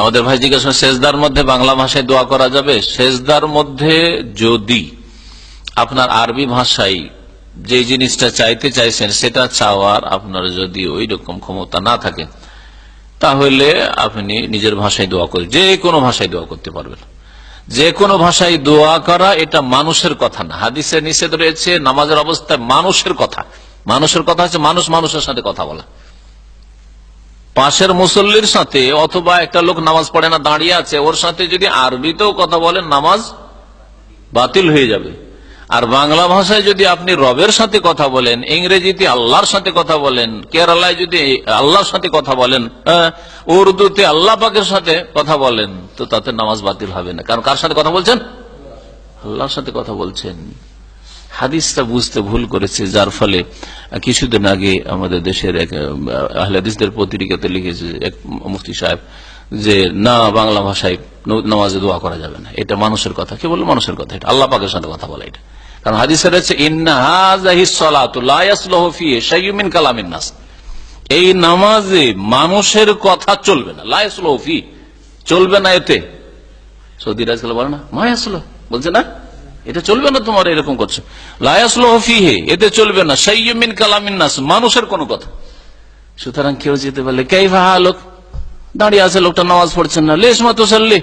আমাদের ভাই জিজ্ঞাসা সেজদার মধ্যে বাংলা ভাষায় দোয়া করা যাবে? শেষদার মধ্যে যদি আপনার আরবি ভাষায় যে জিনিসটা চাইতে চাইছেন, সেটা চাওয়ার আপনার যদি ওই রকম ক্ষমতা না থাকে, তাহলে আপনি নিজের ভাষায় দোয়া করে, যে কোনো ভাষায় দোয়া করতে পারবেন। যে কোনো ভাষায় দোয়া করা, এটা মানুষের কথা না। হাদিসে নিষেধ রয়েছে, নামাজের অবস্থায় মানুষের কথা। মানুষের কথা হচ্ছে মানুষ মানুষের সাথে কথা বলা। পাশের মুসল্লির সাথে অথবা একটা লোক নামাজ পড়ে না দাঁড়িয়ে আছে ওর সাথে যদি আরবিতেও কথা বলেন নামাজ বাতিল হয়ে যাবে। আর বাংলা ভাষায় যদি আপনি রবের সাথে কথা বলেন ইংরেজিতে আল্লাহর সাথে কথা বলেন কেরালায় যদি আল্লাহর সাথে কথা বলেন হ্যাঁ, উর্দুতে আল্লাহ পাকের সাথে কথা বলেন তো তাতে নামাজ বাতিল হবে না। কারণ কার সাথে কথা বলছেন? আল্লাহর সাথে কথা বলছেন। হাদিসটা বুঝতে ভুল করেছে যার ফলে কিছুদিন আগে আমাদের দেশের এক আহ, আহলে হাদিসদের পত্রিকাতে লিখেছে এক মুফতি সাহেব যে না বাংলা ভাষায় নামাজে দোয়া করা যাবে না। এটা মানুষের কথা কে বলল মানুষের কথা এটা। আল্লাহ পাকের সাথে কথা বলা এটা। কারণ হাদিসে রয়েছে নাস। এই নামাজে মানুষের কথা চলবে না। লাইসল ফি চলবে না এতে। সৌদি বলে না মায়াসল বলছে না? এটা চলবে না তোমার এরকম করছ। লায়াসল ফিহে, এতে চলবে না। সাইয়মিন কালামিন নাস, মানুষের কোনো কথা। সুতরাং কেউ যেতে পারলে কে ভাহা লোক? দাঁড়িয়ে আছে, লোকটা নামাজ পড়ছেন না। লেশ মাতো সাল্লি।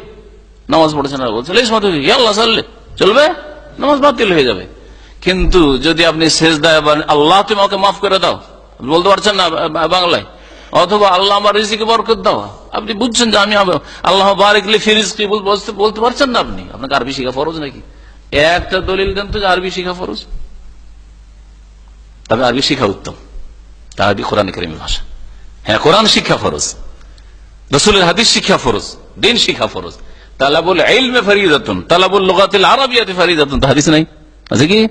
নামাজ পড়ছেন না, বলছে, লেশ মাতো আল্লাহ, সাল্লি। চলবে? নামাজ বাতিল হয়ে যাবে। কিন্তু যদি আপনি শেষ দেয় আল্লাহ, তুমি আমাকে মাফ করে দাও। বলতে পারছেন না বাংলায়? অথবা আল্লাহ আমার রিজিকে বরকত দাও। আপনি বুঝছেন যে আমি আল্লাহ বারিকলি ফিরিজকে বলতে পারছেন না আপনি? আপনাকে আরবি শিখা ফরজ নাকি? একটা দলিল দেন তো আরবি শিখা ফরজ। তবে আরবি শিখা উত্তম। তা আরবি কোরআন করিমের ভাষা। হ্যাঁ কোরআন শিক্ষা ফরজ। রসুলের হাদিস শিক্ষা ফরজ। দিন শিক্ষা ফরজ। আরবিয়াতে হাদিস নাই? আছে কি?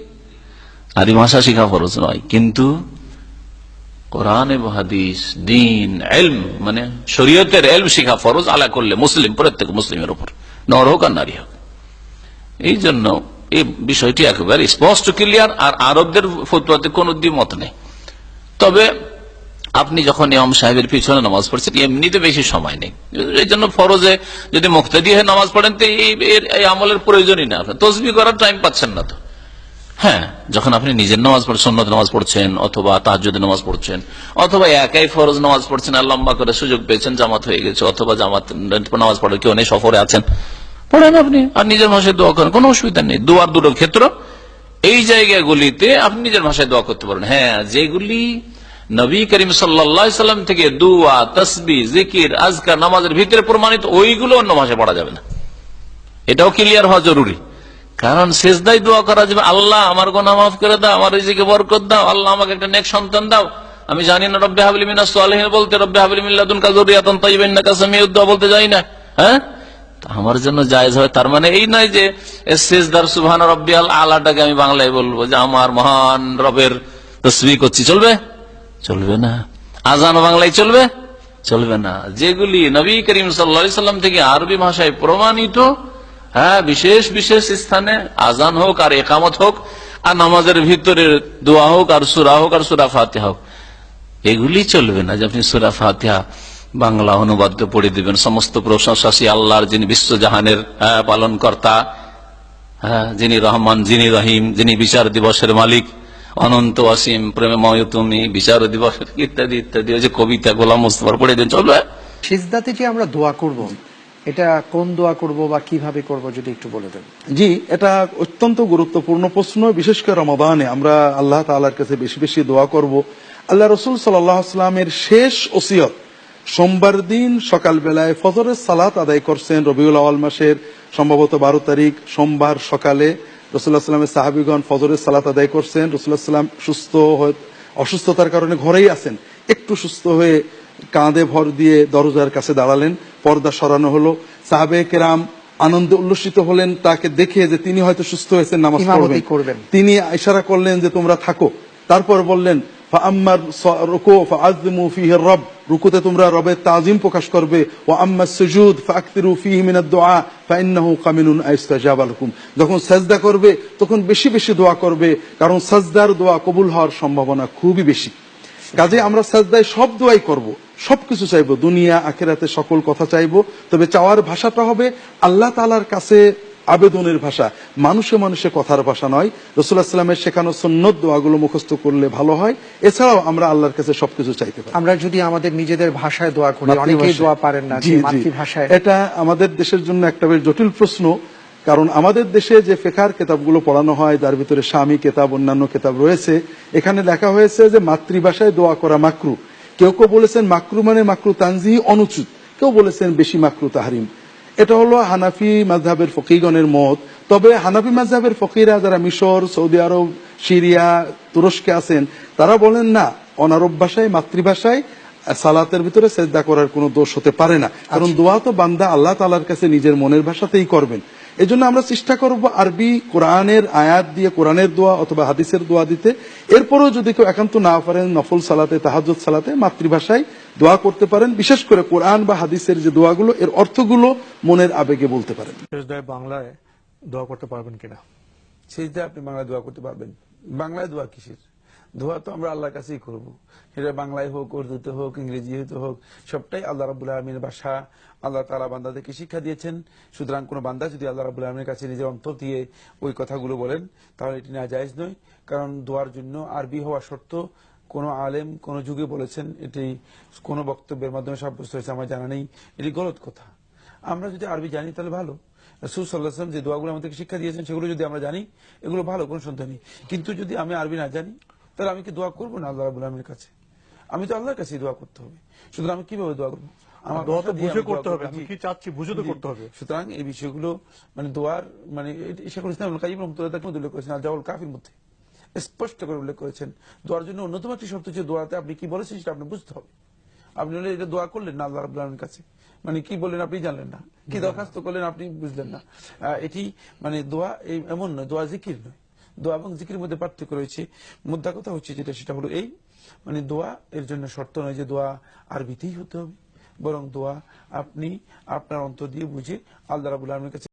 আরবি ভাষা শিখা ফরজ নয়। কিন্তু কোরআন এবং হাদিস, দিন এলম মানে শরীয়তের এলম শিখা ফরজ, আলা করলে মুসলিম, প্রত্যেক মুসলিমের উপর। নর হোক আর নারী হোক। এই জন্য এই বিষয়টি একেবারে স্পষ্ট, ক্লিয়ার, আর আরবদের ফতুয়াতে কোন দ্বিমত নেই। তবে আপনি যখন ইমাম সাহেবের পিছনে নামাজ পড়ছেন, এমনিতে বেশি সময় নেই। এই জন্য ফরজে যদি মুক্তাদি হয়ে নামাজ পড়েন, তো এই আমলের প্রয়োজনই না। তসবি করার টাইম পাচ্ছেন না তো। হ্যাঁ যখন আপনি নিজের নামাজ পড়ছেন সন্ন্যত নামাজ পড়ছেন, অথবা তাহাজুদের নামাজ পড়ছেন, অথবা একাই ফরজ নামাজ পড়ছেন, আর লম্বা করে সুযোগ পেয়েছেন, জামাত হয়ে গেছে, অথবা জামাত নামাজ পড়ে কেউ নেই, সফরে আছেন। পড়েন আপনি। আর নিজের ভাষায় দোয়া করেন, কোনো অসুবিধা নেই। দোয়ার দুটো ক্ষেত্র, এই জায়গাগুলিতে আপনি নিজের ভাষায় দোয়া করতে পারেন। হ্যাঁ যেগুলি নবী করিম সাল্লাম থেকে দুয়া তসবি জিকির, আজকার, নামাজের ভিতরে প্রমাণিত, ওইগুলো অন্য ভাষায় পড়া যাবে না। এটাও ক্লিয়ার হওয়া জরুরি। কারণ শেষদাই দোয়া করা যাবে, আল্লাহ আমার গোনা মাফ করে দাও, আমার রিজিকে বরকত দাও, আল্লাহ আমাকে একটা নেক সন্তান দাও। আমি জানি না, রব্বে হাবলি মিনা সালেহিন বলতে, রব্বে হাবলি মিল্লাদুন কাজরিয়াতন তাইবেন না কাসামিউদ্দোয়া বলতে যাই না। হ্যাঁ? আমার জন্য জায়েজ হয়, তার মানে এই নয় যে শেষদার সুবহান রব্বিয়াল আলাটাকে আমি বাংলায় বলব যে আমার মহান রবের তসবি করছি। চলবে? চলবে না। আজান বাংলায় চলবে? চলবে না। যেগুলি নবী করিম সাল্লা সাল্লাম থেকে আরবি ভাষায় প্রমাণিত হ্যাঁ বিশেষ বিশেষ স্থানে আজান হোক আর একামত হোক, আর নামাজের ভিতরে দোয়া হোক আর সুরা হোক আর সুরা ফাতে হোক, এগুলি চলবে না যে আপনি সুরা ফাতিহা বাংলা অনুবাদ পড়ে দিবেন। সমস্ত প্রশংসাসী আল্লাহর যিনি বিশ্বজাহানের হ্যাঁ, পালনকর্তা হ্যাঁ, যিনি রহমান যিনি রহিম যিনি বিচার দিবসের মালিক অনন্ত অসীম প্রেমময় তুমি বিচার দিবস ইত্যাদি ইত্যাদি যে কবিতা গোলাম মুস্তফার পড়ে দিন। চলবে সিজদাতে যে আমরা দোয়া করব এটা কোন দোয়া করব বা কীভাবে করব যদি একটু বলে দেন। জি এটা অত্যন্ত গুরুত্বপূর্ণ প্রশ্ন বিশেষ করে রমাদানে। আমরা আল্লাহ তাআলার কাছে বেশি বেশি দোয়া করব। আল্লাহ রসুল সাল্লামের শেষ ওসিয়ত সোমবার দিন সকালবেলায় ফজরের সালাত আদায় করছেন রবিউল আওয়াল মাসের সম্ভবত বারো তারিখ সোমবার সকালে। রসুল্লাহ সাল্লামের সাহাবিগণ ফজরের সালাত আদায় করছেন। রসুল্লাহ সাল্লাম সুস্থ অসুস্থতার কারণে ঘরেই আছেন। একটু সুস্থ হয়ে কাঁধে ভর দিয়ে দরজার কাছে দাঁড়ালেন পর্দা সরানো হলো। সাহাবে কেরাম আনন্দে উল্লসিত হলেন তাকে দেখে যে তিনি হয়তো সুস্থ হয়েছেন নামাজ পড়বেন। করবেন। তিনি ইশারা করলেন যে তোমরা থাকো। তারপর বললেন ফাআম্মার স- রুকু ফীহি রব। রুকুতে তোমরা রবের তাজিম প্রকাশ করবে। ওয়া আম্মা সুজুদ ফাআকতিরু ফীহি মিনাদ দুআ ফাইন্নাহু কামিনুন আইস্তাজাবা লাকুম যখন সাজদা করবে, তখন বেশি বেশি দোয়া করবে, কারণ সাজদার দোয়া কবুল হওয়ার সম্ভাবনা খুবই বেশি। কাজে আমরা সাজদায় সব দোয়াই করব, সবকিছু চাইব, দুনিয়া, আখেরাতে সকল কথা চাইব, তবে চাওয়ার ভাষাটা হবে আল্লাহ তালার কাছে আবেদনের ভাষা। মানুষে মানুষে কথার ভাষা নয়। রসুল্লাহ সাল্লামের শেখানো সন্ন্যত দোয়াগুলো মুখস্থ করলে ভালো হয়। এছাড়াও আমরা আল্লাহর কাছে সবকিছু চাইতে পারি। আমরা যদি আমাদের নিজেদের ভাষায় দোয়া করি অনেকেই দোয়া পারেন না মাতৃভাষায়। এটা আমাদের দেশের জন্য একটা বেশ জটিল প্রশ্ন কারণ আমাদের দেশে যে ফেকার কেতাবগুলো পড়ানো হয় তার ভিতরে স্বামী কেতাব অন্যান্য কেতাব রয়েছে। এখানে লেখা হয়েছে যে মাতৃভাষায় দোয়া করা মাকরু। কেউ কেউ বলেছেন মাকরু মানে মাকরু তানজি অনুচিত কেউ বলেছেন বেশি মাকরু তাহারিম এটা হলো হানাফি মাঝহাবের ফকিগণের মত। তবে হানাফি মাঝহাবের ফকিরা যারা মিশর সৌদি আরব সিরিয়া তুরস্কে আছেন তারা বলেন না অনারব ভাষায় মাতৃভাষায় সালাতের ভিতরে চেষ্টা করার কোনো দোষ হতে পারে না। কারণ দোয়া তো বান্দা আল্লাহ তালার কাছে নিজের মনের ভাষাতেই করবেন। এই জন্য আমরা চেষ্টা করব আরবি কোরআনের আয়াত দিয়ে কোরআনের দোয়া অথবা হাদিসের দোয়া দিতে। এরপরেও যদি কেউ একান্ত না পারেন নফল সালাতে তাহাজুদ সালাতে মাতৃভাষায় দোয়া করতে পারেন। বিশেষ করে কোরআন বা হাদিসের যে দোয়াগুলো এর অর্থগুলো মনের আবেগে বলতে পারেন। বাংলায় দোয়া করতে পারবেন কিনা? সেইটা আপনি বাংলায় দোয়া করতে পারবেন। বাংলায় দোয়া কিসের? দোয়া তো আমরা আল্লাহর কাছেই করব। সেটা বাংলায় হোক, উর্দুতে হোক ইংরেজি হতে হোক, সবটাই আল্লাহ রাবুল আলমীর ভাষা। আল্লাহ তালা বান্দাদেরকে শিক্ষা দিয়েছেন। সুতরাং কোনো বান্দা যদি আল্লাহ রাবুল আলমীর কাছে নিজের অন্তর দিয়ে ওই কথাগুলো বলেন, তাহলে এটি না জায়েজ নয়। কারণ দোয়ার জন্য আরবি হওয়া সত্য কোনো আলেম কোনো যুগে বলেছেন, এটি কোনো বক্তব্যের মাধ্যমে সাব্যস্ত হয়েছে, আমার জানা নেই। এটি গলত কথা। আমরা যদি আরবি জানি, তাহলে ভালো। রসুল সাল্লাহাম যে দোয়াগুলো আমাদেরকে শিক্ষা দিয়েছেন, সেগুলো যদি আমরা জানি, এগুলো ভালো, কোনো সন্দেহ নেই। কিন্তু যদি আমি আরবি না জানি তাহলে আমি কি দোয়া করব না আল্লাহ রাবুল আলমীর কাছে? আমি তো আল্লাহর কাছে দোয়া করতে হবে। সুতরাং আমি কীভাবে দোয়া করব? আমার দোয়া তো বুঝে করতে হবে আমি কি চাচ্ছি? বুঝে তো করতে হবে। সুতরাং এই বিষয়গুলো মানে দোয়ার মানে শেখুল ইসলাম কাজিম রহমতুল্লাহ তাকে উল্লেখ করেছেন আল জাওয়াল কাফির মধ্যে। স্পষ্ট করে উল্লেখ করেছেন। দোয়ার জন্য অন্যতম একটি শর্ত হচ্ছে দোয়াতে আপনি কি বলেছেন সেটা আপনি বুঝতে হবে। আপনি হলে এটা দোয়া করলেন না আল্লাহ কাছে। মানে কি বললেন আপনি জানলেন না। কি দরখাস্ত করলেন আপনি বুঝলেন না। এটি মানে দোয়া এই এমন নয় দোয়া জিকির নয়। দোয়া এবং জিকির মধ্যে পার্থক্য রয়েছে। মুদ্রা কথা হচ্ছে যেটা, সেটা হলো এই মানে দোয়া এর জন্য শর্ত নয় যে দোয়া আরবিতেই হতে হবে। বরং দোয়া আপনি আপনার অন্তর দিয়ে বুঝে আল্লাহ রাবুল আলমের কাছে